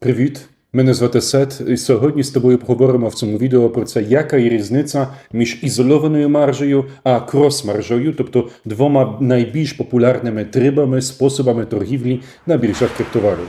Привіт! Мене звати Сет, і сьогодні з тобою поговоримо в цьому відео про це, яка є різниця між ізольованою маржею а крос-маржею, тобто двома найбільш популярними трибами, способами торгівлі на біржах криптовалют.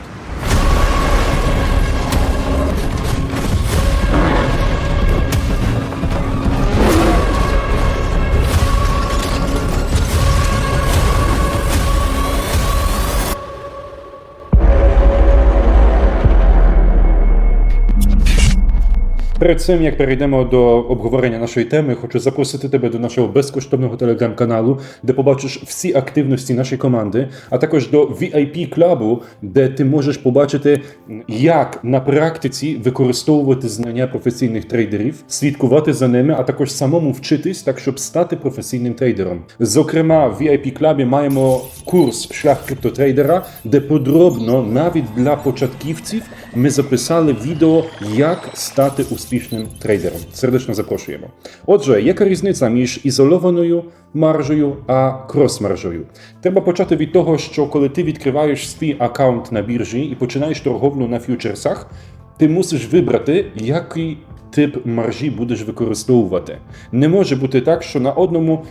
Перед цим як перейдемо до обговорення нашої теми, хочу запросити тебе до нашого безкоштовного телеграм-каналу, де побачиш всі активності нашої команди, а також до VIP клабу, де ти можеш побачити, як на практиці використовувати знання професійних трейдерів, слідкувати за ними, а також самому вчитись, так щоб стати професійним трейдером. Зокрема, в VIP клабі маємо курс шлях криптотрейдера, де подробно навіть для початківців ми записали відео, як стати успішним трейдером. Сердечно запрошуємо. Отже, яка різниця між ізольованою маржею а крос-маржею? Треба почати від того, що коли ти відкриваєш свій аккаунт на біржі і починаєш торговлю на ф'ючерсах, ти мусиш вибрати, який тип маржі будеш використовувати. Не може бути так, що на одному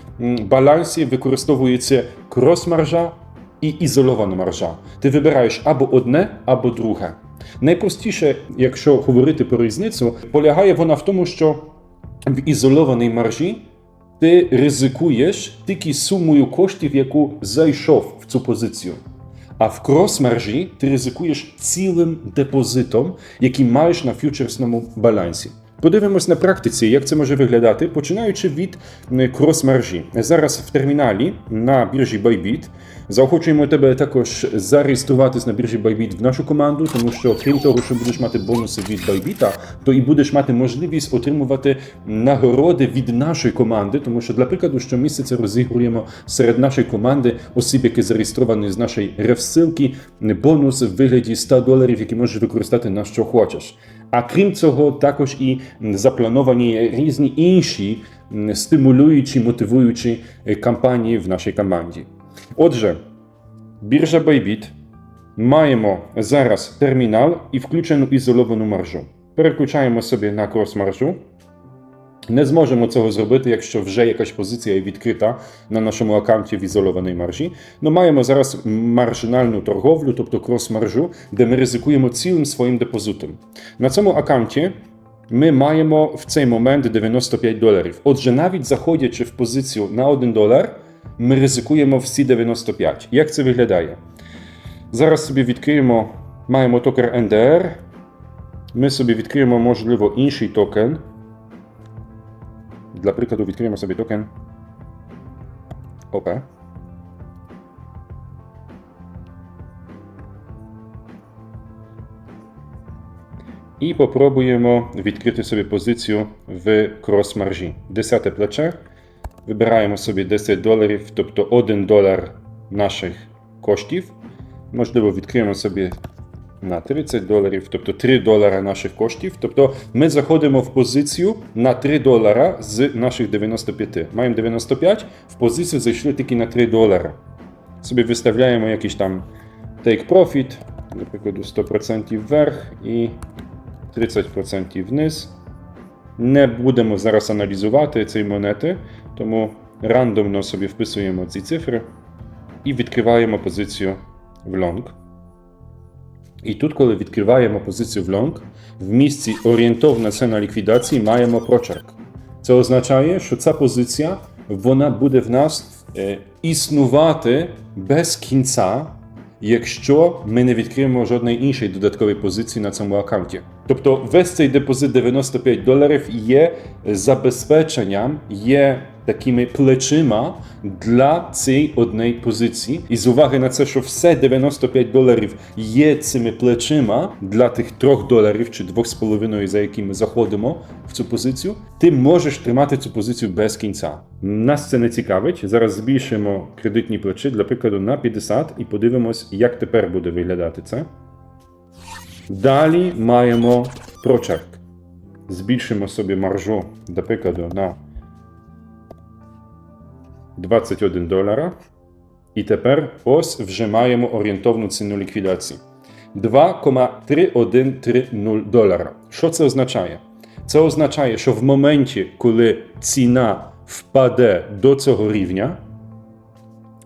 балансі використовується крос-маржа і ізольована маржа. Ти вибираєш або одне, або друге. Найпростіше, якщо говорити про різницю, полягає вона в тому, що в ізольованій маржі ти ризикуєш тільки сумою коштів, яку зайшов в цю позицію. А в крос-маржі ти ризикуєш цілим депозитом, який маєш на фьючерсному балансі. Подивимось на практиці, як це може виглядати, починаючи від е, крос-маржі. Зараз в терміналі на біржі Bybit заохочуємо тебе також зареєструватись на біржі Bybit в нашу команду, тому що крім того, що будеш мати бонуси від Bybit, то і будеш мати можливість отримувати нагороди від нашої команди, тому що для прикладу, щомісяця розігруємо серед нашої команди осіб, які зареєстровані з нашої рефсилки, бонус в вигляді 100 доларів, які можеш використати на що хочеш. А крім цього, також і заплановані різні інші м, стимулюючі, мотивуючі е, кампанії в нашій команді. Отже, біржа Bybit маємо зараз термінал і включену ізольовану маржу. Переключаємо собі на крос-маржу. Не зможемо цього зробити, якщо вже якась позиція відкрита на нашому аккаунті в ізольованій маржі. Ну маємо зараз маржинальну торговлю, тобто крос-маржу, де ми ризикуємо цілим своїм депозитом. На цьому аккаунті ми маємо в цей момент 95 доларів. Отже, навіть заходячи в позицію на 1 долар, ми ризикуємо всі 95. Як це виглядає? Зараз собі відкриємо, маємо токен NDR. Ми собі відкриємо, можливо, інший токен. Dla przykładu відкриємо собі токен ОП. І попробуємо відкрити собі позицію в крос-маржі. Десяте плече. Вибираємо собі 10 доларів, тобто 1 долар наших коштів. Можливо, відкриємо собі на 30 доларів, тобто 3 долара наших коштів. Тобто ми заходимо в позицію на 3 долара з наших 95. Маємо 95, в позицію зайшли тільки на 3 долара. Собі виставляємо якийсь там take profit, наприклад, 100% вверх і 30% вниз. Не будемо зараз аналізувати ці монети, тому рандомно собі вписуємо ці цифри і відкриваємо позицію в long. І тут, коли відкриваємо позицію в long, в місці орієнтовна ціна ліквідації маємо прочерк. Це означає, що ця позиція вона буде в нас е, існувати без кінця, якщо ми не відкриємо жодної іншої додаткової позиції на цьому аккаунті. Тобто весь цей депозит 95 доларів є забезпеченням, є такими плечима для цієї однієї позиції. І з уваги на це, що все 95 доларів є цими плечима для тих 3 доларів чи 2,5, за які ми заходимо в цю позицію, ти можеш тримати цю позицію без кінця. Нас це не цікавить. Зараз збільшимо кредитні плечі, для прикладу, на 50 і подивимось, як тепер буде виглядати це. Далі маємо прочерк. Збільшимо собі маржу, до прикладу, на 21 долара. І тепер ось вже маємо орієнтовну ціну ліквідації. 2,3130 долара. Що це означає? Це означає, що в моменті, коли ціна впаде до цього рівня,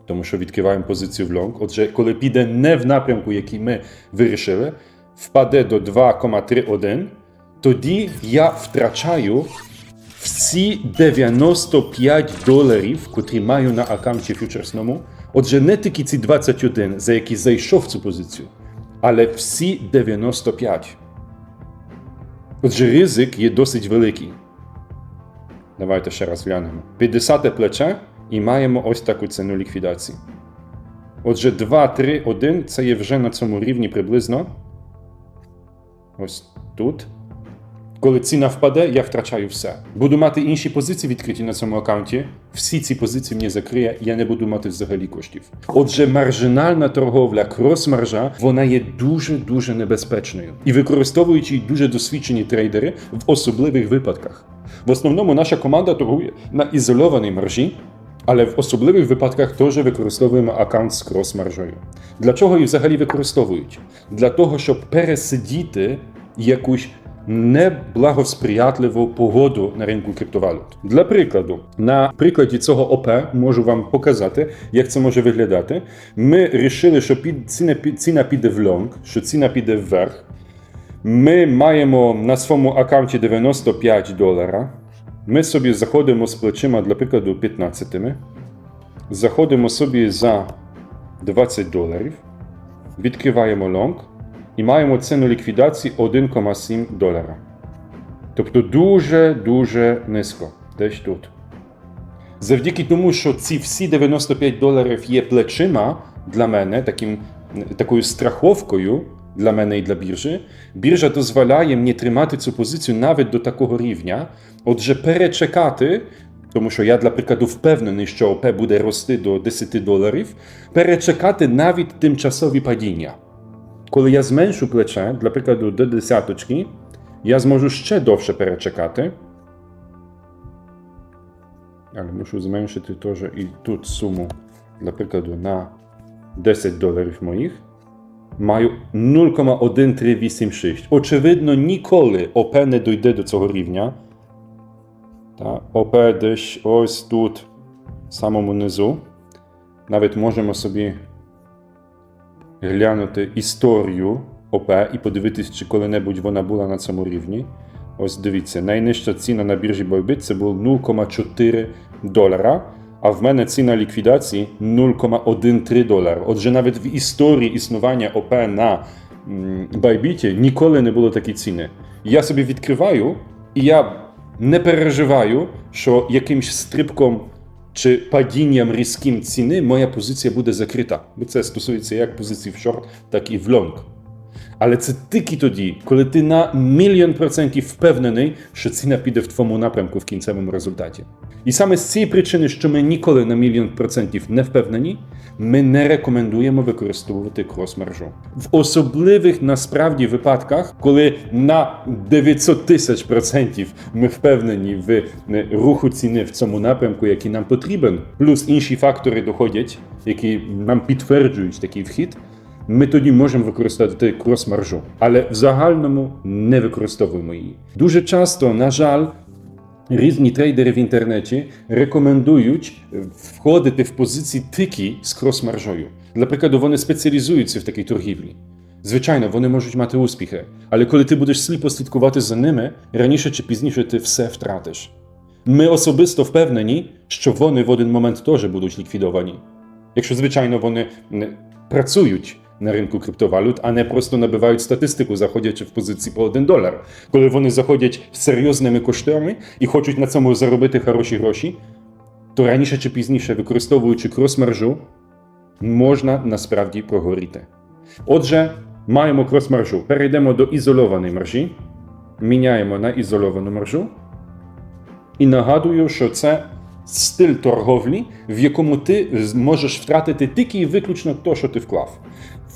тому що відкриваємо позицію в лонг, отже, коли піде не в напрямку, який ми вирішили, впаде до 2,31, тоді я втрачаю всі 95 доларів, котрі маю на аккаунті фьючерсному. Отже, не тільки ці 21, за які зайшов цю позицію, але всі 95. Отже, ризик є досить великий. Давайте ще раз глянемо. 50 плече і маємо ось таку ціну ліквідації. Отже, 2, 3, 1 це є вже на цьому рівні приблизно. Ось тут. Коли ціна впаде, я втрачаю все. Буду мати інші позиції відкриті на цьому аккаунті. Всі ці позиції мені закриє, я не буду мати взагалі коштів. Отже, маржинальна торговля, крос-маржа, вона є дуже-дуже небезпечною. І використовують її дуже досвідчені трейдери в особливих випадках. В основному наша команда торгує на ізольованій маржі, але в особливих випадках теж використовуємо аккаунт з крос-маржею. Для чого її взагалі використовують? Для того, щоб пересидіти якусь неблагосприятливу погоду на ринку криптовалют. Для прикладу, на прикладі цього ОП можу вам показати, як це може виглядати. Ми вирішили, що під, ціна, ціна піде в лонг, що ціна піде вверх. Ми маємо на своєму аккаунті 95 долара. Ми собі заходимо з плечима, для прикладу, 15. Заходимо собі за 20 доларів, відкриваємо лонг і маємо ціну ліквідації 1,7 долара. Тобто дуже-дуже низько. Десь тут. Завдяки тому, що ці всі 95 доларів є плечима для мене, таким, такою страховкою для мене і для біржі, біржа дозволяє мені тримати цю позицію навіть до такого рівня. Отже, перечекати, тому що я, для прикладу, впевнений, що ОП буде рости до 10 доларів, перечекати навіть тимчасові падіння. Коли я зменшу плече, для прикладу, до десяточки, я зможу ще довше перечекати. Але мушу зменшити теж і тут суму, для прикладу, на 10 доларів моїх. Маю 0,1386. Очевидно, ніколи ОП не дойде до цього рівня. Та, ОП десь ось тут, в самому низу. Навіть можемо собі глянути історію ОП і подивитись, чи коли-небудь вона була на цьому рівні. Ось дивіться, найнижча ціна на біржі Bybit це було 0,4 долара, а в мене ціна ліквідації 0,13 долара. Отже, навіть в історії існування ОП на Bybit ніколи не було такі ціни. Я собі відкриваю, і я не переживаю, що якимсь стрибком чи падінням різким ціни моя позиція буде закрита. Бо це стосується як позицій в шорт, так і в лонг. Але це тільки тоді, коли ти на мільйон процентів впевнений, що ціна піде в твоєму напрямку в кінцевому результаті. І саме з цієї причини, що ми ніколи на мільйон процентів не впевнені, ми не рекомендуємо використовувати крос-маржу. В особливих насправді випадках, коли на 900 тисяч процентів ми впевнені в руху ціни в цьому напрямку, який нам потрібен, плюс інші фактори доходять, які нам підтверджують такий вхід ми тоді можемо використати крос-маржу, але в загальному не використовуємо її. Дуже часто, на жаль, різні трейдери в інтернеті рекомендують входити в позиції тільки з крос-маржою. Для прикладу, вони спеціалізуються в такій торгівлі. Звичайно, вони можуть мати успіхи, але коли ти будеш сліпо слідкувати за ними, раніше чи пізніше ти все втратиш. Ми особисто впевнені, що вони в один момент теж будуть ліквідовані. Якщо, звичайно, вони працюють на ринку криптовалют, а не просто набивають статистику, заходячи в позиції по 1 долар. Коли вони заходять серйозними коштами і хочуть на цьому заробити хороші гроші, то раніше чи пізніше, використовуючи крос-маржу, можна насправді прогоріти. Отже, маємо крос-маржу. Перейдемо до ізольованої маржі, міняємо на ізольовану маржу. І нагадую, що це стиль торговлі, в якому ти можеш втратити тільки і виключно те, що ти вклав.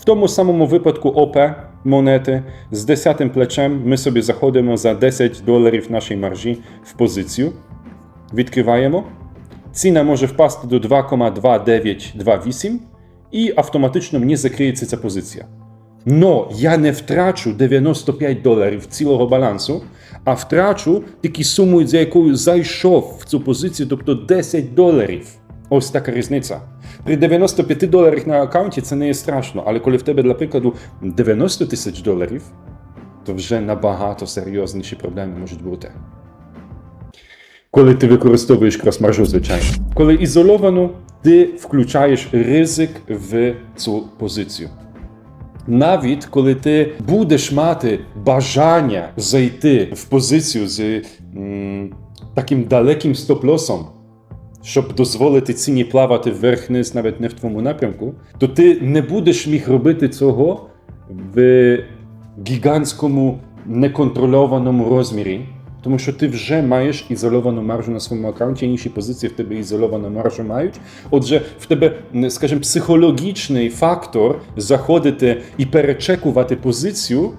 Тому самому випадку ОП монети з 10 плечем ми собі заходимо за 10 доларів нашої маржі в позицію. Відкриваємо. Ціна може впасти до 2,2928 і автоматично мені закриється ця позиція. Но я не втрачу 95 доларів цілого балансу, а втрачу тільки суму, за якою зайшов в цю позицію, тобто 10 доларів. Ось така різниця. При 95 доларах на аккаунті це не є страшно, але коли в тебе, для прикладу, 90 тисяч доларів, то вже набагато серйозніші проблеми можуть бути. Коли ти використовуєш крос-маржу, звичайно. Коли ізольовано, ти включаєш ризик в цю позицію. Навіть коли ти будеш мати бажання зайти в позицію з м, таким далеким стоп-лосом, щоб дозволити ціні плавати вверх-вниз навіть не в твоєму напрямку, то ти не будеш міг робити цього в гігантському неконтрольованому розмірі, тому що ти вже маєш ізольовану маржу на своєму аккаунті, інші позиції в тебе ізольовану маржу мають. Отже, в тебе, скажімо, психологічний фактор заходити і перечекувати позицію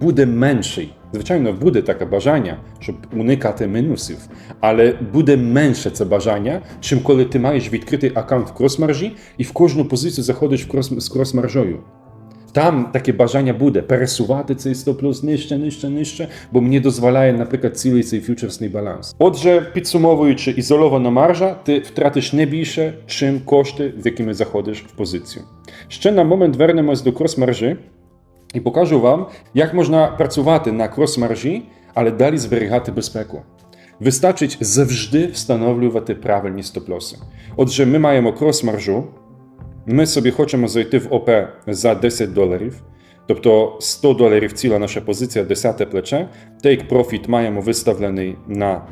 буде менший. Звичайно, буде таке бажання, щоб уникати мінусів, але буде менше це бажання, чим коли ти маєш відкритий аккаунт в крос-маржі і в кожну позицію заходиш в крос, з крос-маржою. Там таке бажання буде пересувати цей стоп-лосс нижче, нижче, нижче, бо мені дозволяє, наприклад, цілий цей фьючерсний баланс. Отже, підсумовуючи ізольована маржа, ти втратиш не більше, чим кошти, з якими заходиш в позицію. Ще на момент вернемось до крос-маржі і покажу вам, як можна працювати на крос-маржі, але далі зберігати безпеку. Вистачить завжди встановлювати правильні стоп-лоси. Отже, ми маємо крос-маржу. Ми собі хочемо зайти в ОП за 10 доларів, тобто 100 доларів ціла наша позиція, 10 плече. Take Profit маємо виставлений на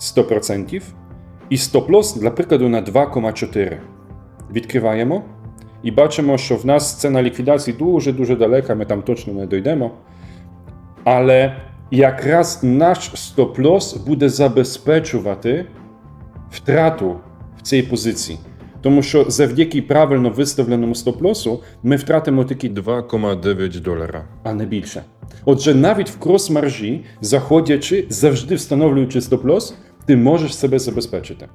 100%. І стоп-лосс, для прикладу, на 2,4. Відкриваємо і бачимо, що в нас ціна ліквідації дуже-дуже далека, ми там точно не дійдемо. Але якраз наш стоп-лосс буде забезпечувати втрату в цій позиції. Тому що завдяки правильно виставленому стоп-лосу ми втратимо тільки 2,9 долара. а не більше. Отже, навіть в крос-маржі, заходячи, завжди встановлюючи стоп-лосс, ти можеш себе забезпечити.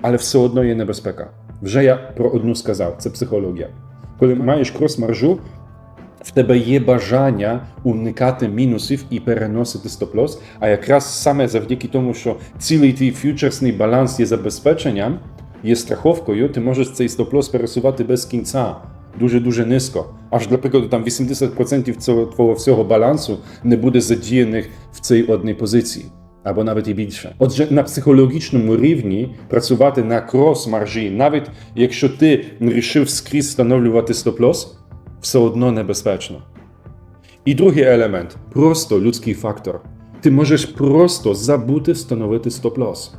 Але все одно є небезпека. Вже я про одну сказав, це психологія. Коли маєш крос-маржу, в тебе є бажання уникати мінусів і переносити стоп-лосс, а якраз саме завдяки тому, що цілий твій фьючерсний баланс є забезпеченням, є страховкою, ти можеш цей стоп-лосс пересувати без кінця. Дуже-дуже низько. Аж, для прикладу, там 80% цього твого всього балансу не буде задіяних в цій одній позиції. Або навіть і більше. Отже, на психологічному рівні працювати на крос-маржі, навіть якщо ти вирішив скрізь встановлювати стоп-лосс, все одно небезпечно. І другий елемент просто людський фактор. Ти можеш просто забути встановити стоп-лосс.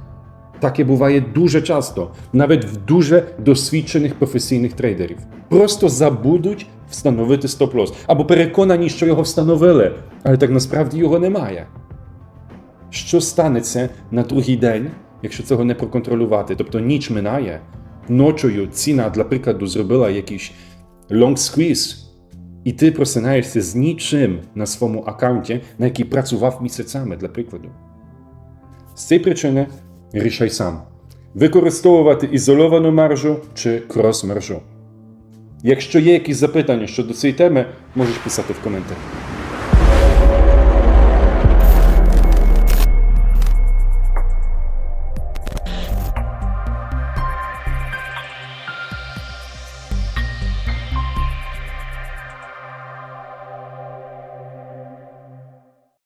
Таке буває дуже часто, навіть в дуже досвідчених професійних трейдерів. Просто забудуть встановити стоп-лосс або переконані, що його встановили, але так насправді його немає. Що станеться на другий день, якщо цього не проконтролювати? Тобто ніч минає, ночою ціна, для прикладу, зробила якийсь long squeeze, і ти просинаєшся з нічим на своєму аккаунті, на який працював місяцями, для прикладу. З цієї причини рішай сам. Використовувати ізольовану маржу чи крос-маржу. Якщо є якісь запитання щодо цієї теми, можеш писати в коментарях.